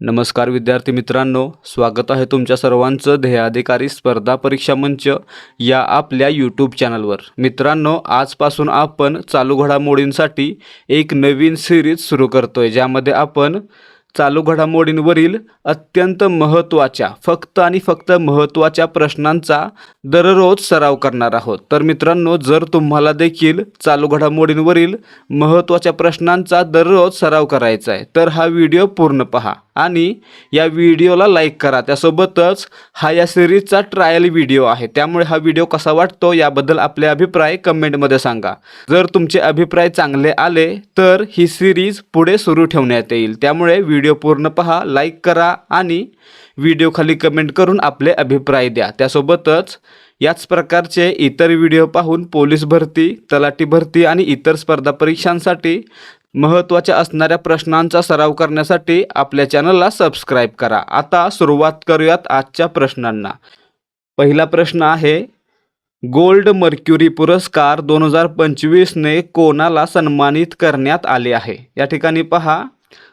नमस्कार विद्यार्थी मित्रांनो स्वागत आहे तुमच्या सर्वांचं ध्येयाधिकारी स्पर्धा परीक्षा मंच या आपल्या यूट्यूब चॅनलवर मित्रांनो आजपासून आपण चालू घडामोडींसाठी एक नवीन सिरीज सुरू करतोय ज्यामध्ये आपण चालू घडामोडींवरील अत्यंत महत्त्वाच्या फक्त आणि फक्त महत्त्वाच्या प्रश्नांचा दररोज सराव करणार आहोत. तर मित्रांनो जर तुम्हाला देखील चालू घडामोडींवरील महत्त्वाच्या प्रश्नांचा दररोज सराव करायचा आहे तर हा व्हिडिओ पूर्ण पहा आणि या व्हिडिओला लाईक करा. त्यासोबतच हा या सिरीजचा ट्रायल व्हिडिओ आहे. त्यामुळे हा व्हिडिओ कसा वाटतो याबद्दल आपले अभिप्राय कमेंटमध्ये सांगा. जर तुमचे अभिप्राय चांगले आले तर ही सिरीज पुढे सुरू ठेवण्यात येईल. त्यामुळे व्हिडिओ व्हिडिओ पूर्ण पहा लाईक करा आणि व्हिडिओ खाली कमेंट करून आपले अभिप्राय द्या. त्यासोबतच याच प्रकारचे इतर व्हिडिओ पाहून पोलीस भरती तलाठी भरती आणि इतर स्पर्धा परीक्षांसाठी महत्त्वाच्या असणाऱ्या प्रश्नांचा सराव करण्यासाठी आपल्या चॅनलला सबस्क्राईब करा. आता सुरुवात करूयात आजच्या प्रश्नांना. पहिला प्रश्न आहे गोल्ड मर्क्युरी पुरस्कार दोन हजार पंचवीसने कोणाला सन्मानित करण्यात आले आहे? या ठिकाणी पहा.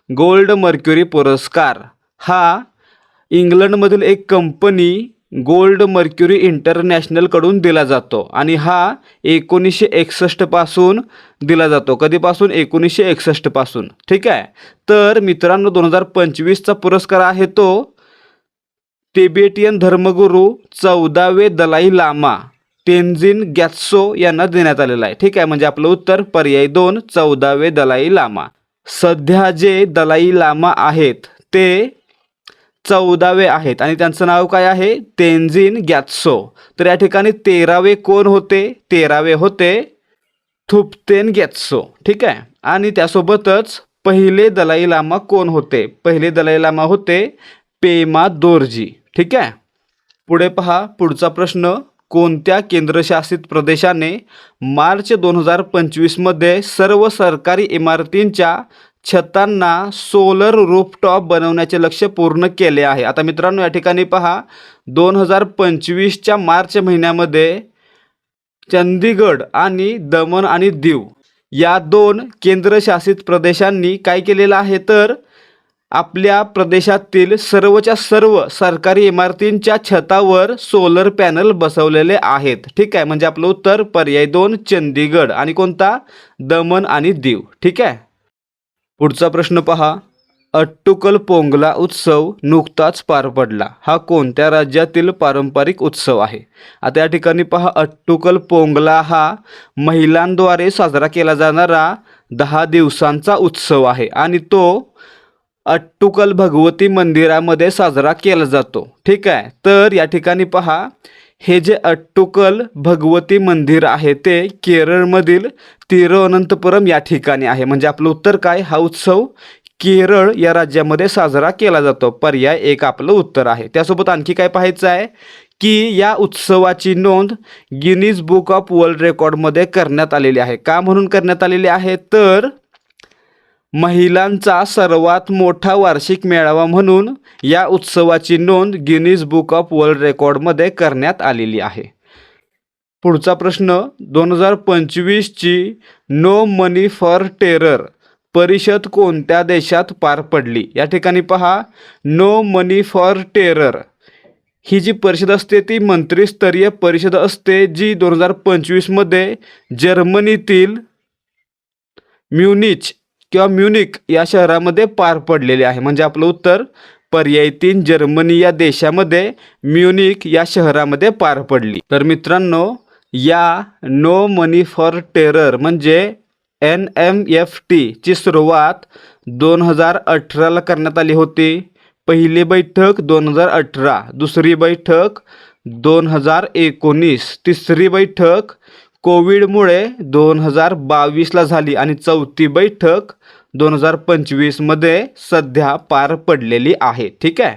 गोल्ड मर्क्युरी पुरस्कार. हा इंग्लंडमधील एक कंपनी गोल्ड मर्क्युरी इंटरनॅशनलकडून दिला जातो आणि हा एकोणीसशे एकसष्टपासून दिला जातो. कधीपासून? एकोणीसशे एकसष्टपासून ठीक आहे? तर मित्रांनो दोन हजार पंचवीसचा पुरस्कार आहे तो तिबेटियन धर्मगुरू चौदावे दलाई लामा तेनझिन गॅत्सो यांना देण्यात आलेला आहे. ठीक आहे? म्हणजे आपलं उत्तर पर्याय दोन चौदावे दलाई लामा. सध्या जे दलाई लामा आहेत ते चौदावे आहेत. आणि त्यांचं नाव काय आहे? तेंजिन गॅत्सो तर या ठिकाणी तेरावे कोण होते? तेरावे होते थुपतेन गॅत्सो ठीक आहे? आणि त्यासोबतच पहिले दलाई लामा कोण होते? पहिले दलाई लामा होते पेमा दोरजी ठीक आहे? पुढे पहा पुढचा प्रश्न. कोणत्या केंद्रशासित प्रदेशाने मार्च दोन हजार पंचवीसमध्ये सर्व सरकारी इमारतींच्या छतांना सोलर रूफटॉप बनवण्याचे लक्ष पूर्ण केले आहे? आता मित्रांनो या ठिकाणी पहा. दोन हजार पंचवीसच्या मार्च महिन्यामध्ये चंदीगड आणि दमण आणि दीव या दोन केंद्रशासित प्रदेशांनी काय केलेलं आहे? तर आपल्या प्रदेशातील सर्वच्या सर्व सरकारी इमारतींच्या छतावर सोलर पॅनल बसवलेले आहेत. ठीक आहे? म्हणजे आपलं उत्तर पर्याय दोन चंदीगड. आणि कोणता? दमण आणि दीव. ठीक आहे? पुढचा प्रश्न पहा. अट्टुकल पोंगला उत्सव नुकताच पार पडला. हा कोणत्या राज्यातील पारंपरिक उत्सव आहे? आता या ठिकाणी पहा. अट्टुकल पोंगला हा महिलांद्वारे साजरा केला जाणारा दहा दिवसांचा उत्सव आहे. आणि तो अट्टुकल भगवती मंदिरामध्ये साजरा केला जातो. ठीक आहे? तर या ठिकाणी पहा. हे जे अट्टुकल भगवती मंदिर आहे ते केरळमधील तिरुअनंतपुरम या ठिकाणी आहे. म्हणजे आपलं उत्तर काय? हा उत्सव केरळ या राज्यामध्ये साजरा केला जातो. पर्याय एक आपलं उत्तर आहे. त्यासोबत आणखी काय पाहायचं आहे? की या उत्सवाची नोंद गिनीज बुक ऑफ वर्ल्ड रेकॉर्डमध्ये करण्यात आलेली आहे. का म्हणून करण्यात आलेली आहे? तर महिलांचा सर्वात मोठा वार्षिक मेळावा म्हणून या उत्सवाची नोंद गिनीज बुक ऑफ वर्ल्ड रेकॉर्डमध्ये करण्यात आलेली आहे. पुढचा प्रश्न दोन हजार पंचवीसची नो मनी फॉर टेरर परिषद कोणत्या देशात पार पडली? या ठिकाणी पहा नो मनी फॉर टेरर. ही जी परिषद असते ती मंत्रिस्तरीय परिषद असते जी दोन हजार पंचवीसमध्ये जर्मनीतील म्युनिच किंवा म्युनिक या शहरामध्ये पार पडलेले आहे. म्हणजे आपलं उत्तर पर्याय तीन जर्मनी या देशामध्ये म्युनिक या शहरामध्ये पार पडली. तर मित्रांनो या नो मनी फॉर टेरर म्हणजे एन एम एफ टीची सुरुवात दोन हजार अठराला करण्यात आली होती. पहिली बैठक दोन हजार अठरा दुसरी बैठक दोन हजार एकोणीस तिसरी बैठक कोविडमुळे दोन हजार बावीसला झाली आणि चौथी बैठक दोन हजार पंचवीसमध्ये सध्या पार पडलेली आहे. ठीक आहे?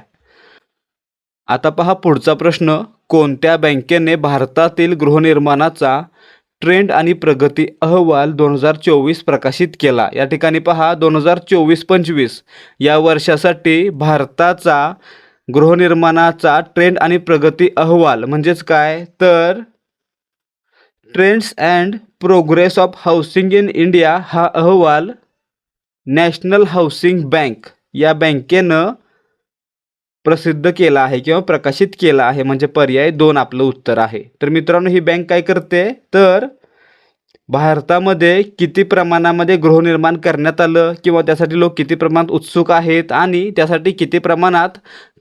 आता पहा पुढचा प्रश्न. कोणत्या बँकेने भारतातील गृहनिर्माणाचा ट्रेंड आणि प्रगती अहवाल दोन हजार चोवीस प्रकाशित केला? या ठिकाणी पहा दोन हजार चोवीस पंचवीस. या वर्षासाठी भारताचा गृहनिर्माणाचा ट्रेंड आणि प्रगती अहवाल म्हणजेच काय? तर trends and progress of housing in India हा अहवाल नॅशनल हाऊसिंग बँक या बँकेनं प्रसिद्ध केला आहे किंवा प्रकाशित केला आहे म्हणजे पर्याय दोन आपलं उत्तर आहे. तर मित्रांनो ही बँक काय करते? तर भारतामध्ये किती प्रमाणामध्ये गृहनिर्माण करण्यात आलं किंवा त्यासाठी लोक किती प्रमाणात उत्सुक आहेत आणि त्यासाठी किती प्रमाणात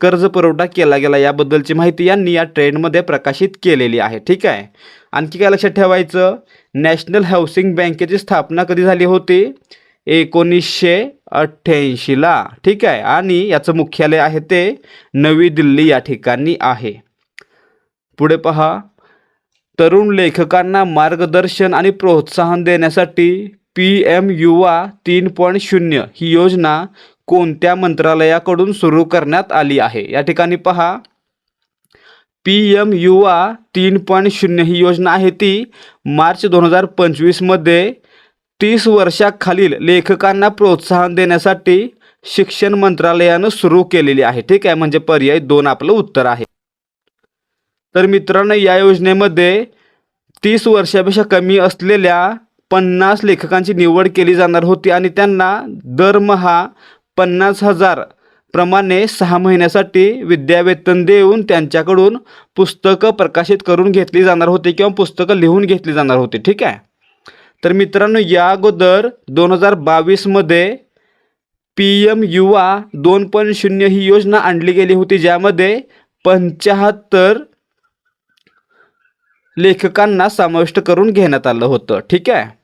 कर्ज पुरवठा केला गेला याबद्दलची माहिती यांनी या ट्रेंडमध्ये प्रकाशित केलेली आहे. ठीक आहे? आणखी काय लक्षात ठेवायचं? नॅशनल हाऊसिंग बँकेची स्थापना कधी झाली होती? एकोणीसशे अठ्ठ्याऐंशीला. ठीक आहे? आणि याचं मुख्यालय आहे ते नवी दिल्ली या ठिकाणी आहे. पुढे पहा. तरुण लेखकांना मार्गदर्शन आणि प्रोत्साहन देण्यासाठी पी एम युवा तीन पॉईंट शून्य ही योजना कोणत्या मंत्रालयाकडून सुरू करण्यात आली आहे? या ठिकाणी पहा. पी एम युवा तीन पॉईंट शून्य ही योजना आहे ती मार्च दोन हजार पंचवीसमध्ये तीस वर्षाखालील लेखकांना प्रोत्साहन देण्यासाठी शिक्षण मंत्रालयानं सुरू केलेली आहे. ठीक आहे म्हणजे पर्याय दोन आपलं उत्तर आहे. तर मित्रांनो या योजनेमध्ये तीस वर्षापेक्षा कमी असलेल्या पन्नास लेखकांची निवड केली जाणार होती आणि त्यांना दरमहा पन्नास हजार प्रमाणे सहा महिन्यासाठी विद्यावेतन देऊन त्यांच्याकडून पुस्तकं प्रकाशित करून घेतली जाणार होती किंवा पुस्तकं लिहून घेतली जाणार होती. ठीक आहे? तर मित्रांनो या अगोदर दोन हजार बावीसमध्ये पी एम युवा दोन पॉईंट शून्य ही योजना आणली गेली होती ज्यामध्ये पंच्याहत्तर लेखकांना समाविष्ट करून घेण्यात आलं होतं. ठीक आहे?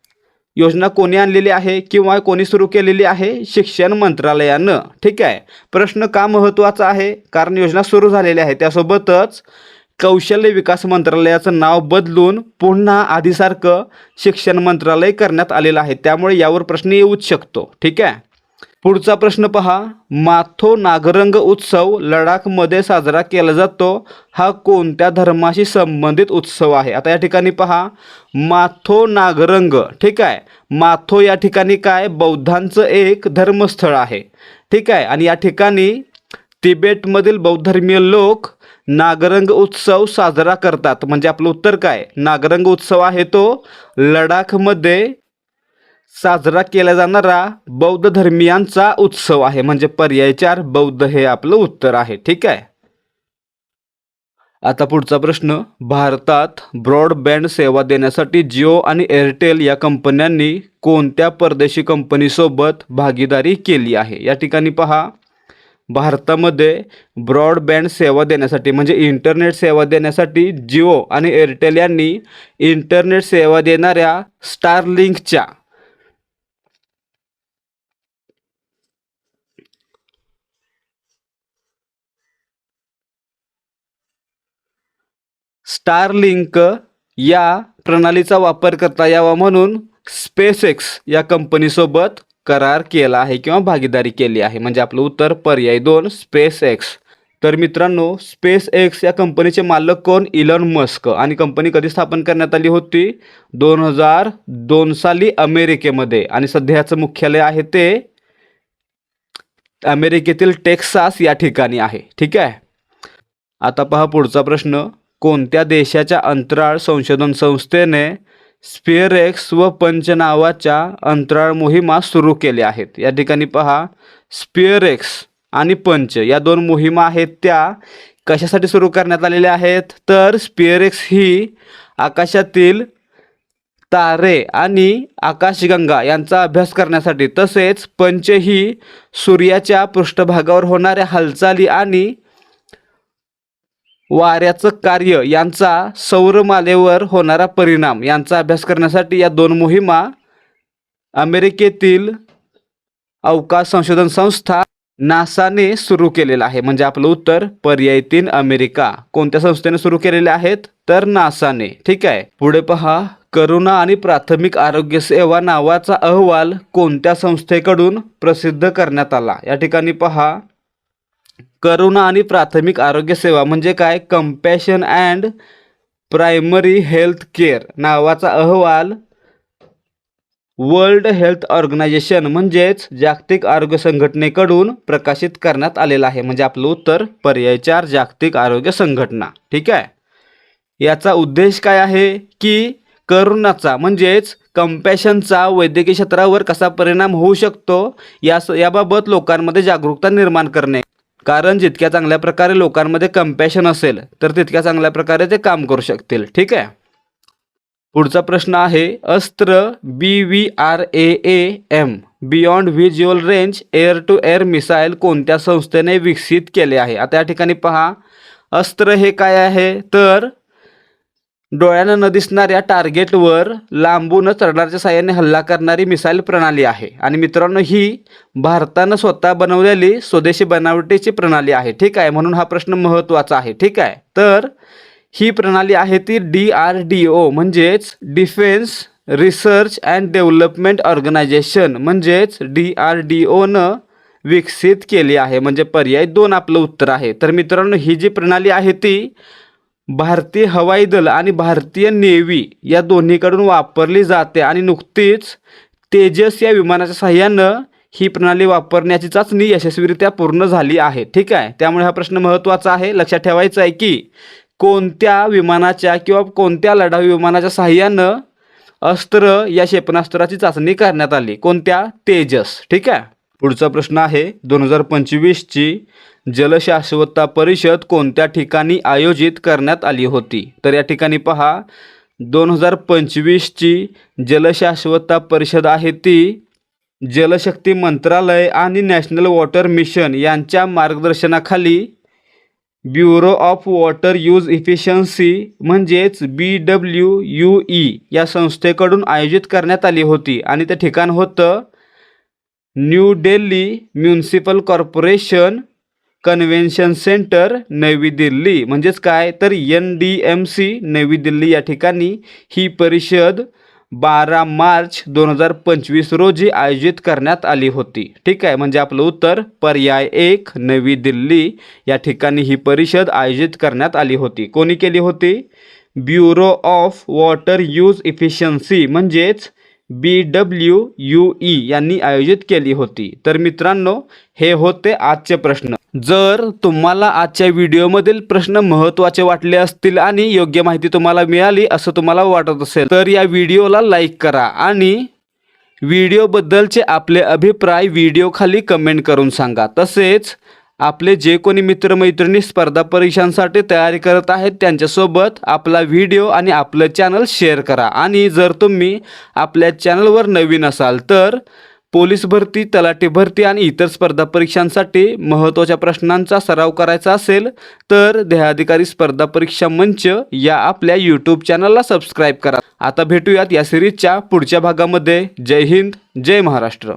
योजना कोणी आणलेली आहे किंवा कोणी सुरू केलेली आहे? शिक्षण मंत्रालयानं. ठीक आहे? प्रश्न का महत्त्वाचा आहे? कारण योजना सुरू झालेली आहे. त्यासोबतच कौशल्य विकास मंत्रालयाचं नाव बदलून पुन्हा आधीसारखं शिक्षण मंत्रालय करण्यात आलेलं आहे. त्यामुळे यावर प्रश्न येऊच शकतो. ठीक आहे? पुढचा प्रश्न पहा. माथो नागरंग उत्सव लडाखमध्ये साजरा केला जातो. हा कोणत्या धर्माशी संबंधित उत्सव आहे? आता या ठिकाणी पहा. माथो नागरंग ठीक आहे. माथो या ठिकाणी काय? बौद्धांचं एक धर्मस्थळ आहे. ठीक आहे. आणि या ठिकाणी तिबेटमधील बौद्धधर्मीय लोक नागरंग उत्सव साजरा करतात. म्हणजे आपलं उत्तर काय? नागरंग उत्सव आहे तो लडाखमध्ये साजरा केला जाणारा बौद्ध धर्मियांचा उत्सव आहे. म्हणजे पर्याय चार बौद्ध हे आपलं उत्तर आहे. ठीक आहे? आता पुढचा प्रश्न. भारतात ब्रॉडबँड सेवा देण्यासाठी जिओ आणि एअरटेल या कंपन्यांनी कोणत्या परदेशी कंपनीसोबत भागीदारी केली आहे? या ठिकाणी पहा. भारतामध्ये ब्रॉडबँड सेवा देण्यासाठी म्हणजे इंटरनेट सेवा देण्यासाठी जिओ आणि एअरटेल यांनी इंटरनेट सेवा देणाऱ्या स्टारलिंकच्या स्टारलिंक या प्रणालीचा वापर करता यावा म्हणून स्पेसएक्स या कंपनीसोबत करार केला आहे किंवा भागीदारी केली आहे. म्हणजे आपलं उत्तर पर्याय दोन स्पेस एक्स तर मित्रांनो स्पेस एक्स या कंपनीचे मालक कोण? इलॉन मस्क आणि कंपनी कधी स्थापन करण्यात आली होती? दोन हजार दोन साली अमेरिकेमध्ये. आणि सध्या याचं मुख्यालय आहे ते अमेरिकेतील टेक्सास या ठिकाणी आहे. ठीक आहे? आता पहा पुढचा प्रश्न. कोणत्या देशाच्या अंतराळ संशोधन संस्थेने स्पेअरेक्स व पंच नावाच्या अंतराळ मोहिमा सुरू केल्या आहेत? या ठिकाणी पहा स्पेअरेक्स आणि पंच या दोन मोहिमा आहेत त्या कशासाठी सुरू करण्यात आलेल्या आहेत? तर स्पेअरेक्स ही आकाशातील तारे आणि आकाशगंगा यांचा अभ्यास करण्यासाठी तसेच पंच ही सूर्याच्या पृष्ठभागावर होणाऱ्या हालचाली आणि वाऱ्याचं कार्य यांचा सौरमालेवर होणारा परिणाम यांचा अभ्यास करण्यासाठी या दोन मोहिमा अमेरिकेतील अवकाश संशोधन संस्था नासाने सुरू केलेलं आहे. म्हणजे आपलं उत्तर पर्याय तीन अमेरिका. कोणत्या संस्थेने सुरू केलेले आहेत? तर नासाने. ठीक आहे. पुढे पहा. करुणा आणि प्राथमिक आरोग्य सेवा नावाचा अहवाल कोणत्या संस्थेकडून प्रसिद्ध करण्यात आला? या ठिकाणी पहा. करुणा आणि प्राथमिक आरोग्य सेवा म्हणजे काय? Compassion and primary health care नावाचा अहवाल वर्ल्ड हेल्थ ऑर्गनायझेशन म्हणजेच जागतिक आरोग्य संघटनेकडून प्रकाशित करण्यात आलेला आहे. म्हणजे आपलं उत्तर पर्याय चार जागतिक आरोग्य संघटना. ठीक आहे? याचा उद्देश काय आहे? की करुणाचा म्हणजेच कम्पॅशनचा वैद्यकीय क्षेत्रावर कसा परिणाम होऊ शकतो? या याबाबत लोकांमध्ये जागरूकता निर्माण करणे. कारण जितक्या चांगल्या प्रकारे लोकांमध्ये कम्पॅशन असेल तर तितक्या चांगल्या प्रकारे ते काम करू शकतील. ठीक आहे? पुढचा प्रश्न आहे Astra B V R A A M beyond visual range air to air missile कोणत्या संस्थेने विकसित केले आहे? आता या ठिकाणी पहा अस्त्र हे काय आहे? तर डोळ्यानं न दिसणाऱ्या टार्गेटवर लांबूनच रडारच्या साह्याने हल्ला करणारी मिसाईल प्रणाली आहे. आणि मित्रांनो ही भारतानं स्वतः बनवलेली स्वदेशी बनावटीची प्रणाली आहे. ठीक आहे? म्हणून हा प्रश्न महत्त्वाचा आहे. ठीक आहे? तर ही प्रणाली आहे ती डी आर डी ओ म्हणजेच defence research and development organisation म्हणजेच डी आर डी ओनं विकसित केली आहे. म्हणजे पर्याय दोन आपलं उत्तर आहे. तर मित्रांनो ही जी प्रणाली आहे ती भारतीय हवाई दल आणि भारतीय नेव्ही या दोन्हीकडून वापरली जाते आणि नुकतीच तेजस या विमानाच्या साहाय्यानं ही प्रणाली वापरण्याची चाचणी यशस्वीरित्या पूर्ण झाली आहे. ठीक आहे? त्यामुळे हा प्रश्न महत्त्वाचा आहे. लक्षात ठेवायचा आहे की कोणत्या विमानाच्या किंवा कोणत्या लढाऊ विमानाच्या साहाय्यानं अस्त्र या क्षेपणास्त्राची चाचणी करण्यात आली? कोणत्या? तेजस. ठीक आहे? पुढचा प्रश्न आहे दोन हजार पंचवीसची जलशाश्वतता परिषद कोणत्या ठिकाणी आयोजित करण्यात आली होती? तर या ठिकाणी पहा दोन हजार पंचवीसची जलशाश्वतता परिषद आहे ती जलशक्ती मंत्रालय आणि नॅशनल वॉटर मिशन यांच्या मार्गदर्शनाखाली bureau of water use efficiency म्हणजेच बी डब्ल्यू यू ई या संस्थेकडून आयोजित करण्यात आली होती आणि ते ठिकाण होतं New Delhi municipal corporation convention centre नवी दिल्ली. म्हणजेच काय? तर एन डी एम सी नवी दिल्ली या ठिकाणी ही परिषद बारा मार्च दोन हजार पंचवीस रोजी आयोजित करण्यात आली होती. ठीक आहे? म्हणजे आपलं उत्तर पर्याय एक नवी दिल्ली या ठिकाणी ही परिषद आयोजित करण्यात आली होती. कोणी केली होती? Bureau of water use efficiency म्हणजेच बी डब्ल्यू यू ई यांनी आयोजित केली होती. तर मित्रांनो हे होते आजचे प्रश्न. जर तुम्हाला आजच्या व्हिडिओमधील प्रश्न महत्त्वाचे वाटले असतील आणि योग्य माहिती तुम्हाला मिळाली असं तुम्हाला वाटत असेल तर या व्हिडिओला लाईक करा आणि व्हिडिओबद्दलचे आपले अभिप्राय व्हिडिओखाली कमेंट करून सांगा. तसेच आपले जे कोणी मित्रमैत्रिणी स्पर्धा परीक्षांसाठी तयारी करत आहेत त्यांच्यासोबत आपला व्हिडिओ आणि आपलं चॅनल शेअर करा. आणि जर तुम्ही आपल्या चॅनलवर नवीन असाल तर पोलीस भरती तलाठी भरती आणि इतर स्पर्धा परीक्षांसाठी महत्त्वाच्या प्रश्नांचा सराव करायचा असेल तर देहाधिकारी स्पर्धा परीक्षा मंच या आपल्या यूट्यूब चॅनलला सबस्क्राईब करा. आता भेटूयात या सिरीजच्या पुढच्या भागामध्ये. जय हिंद जय महाराष्ट्र.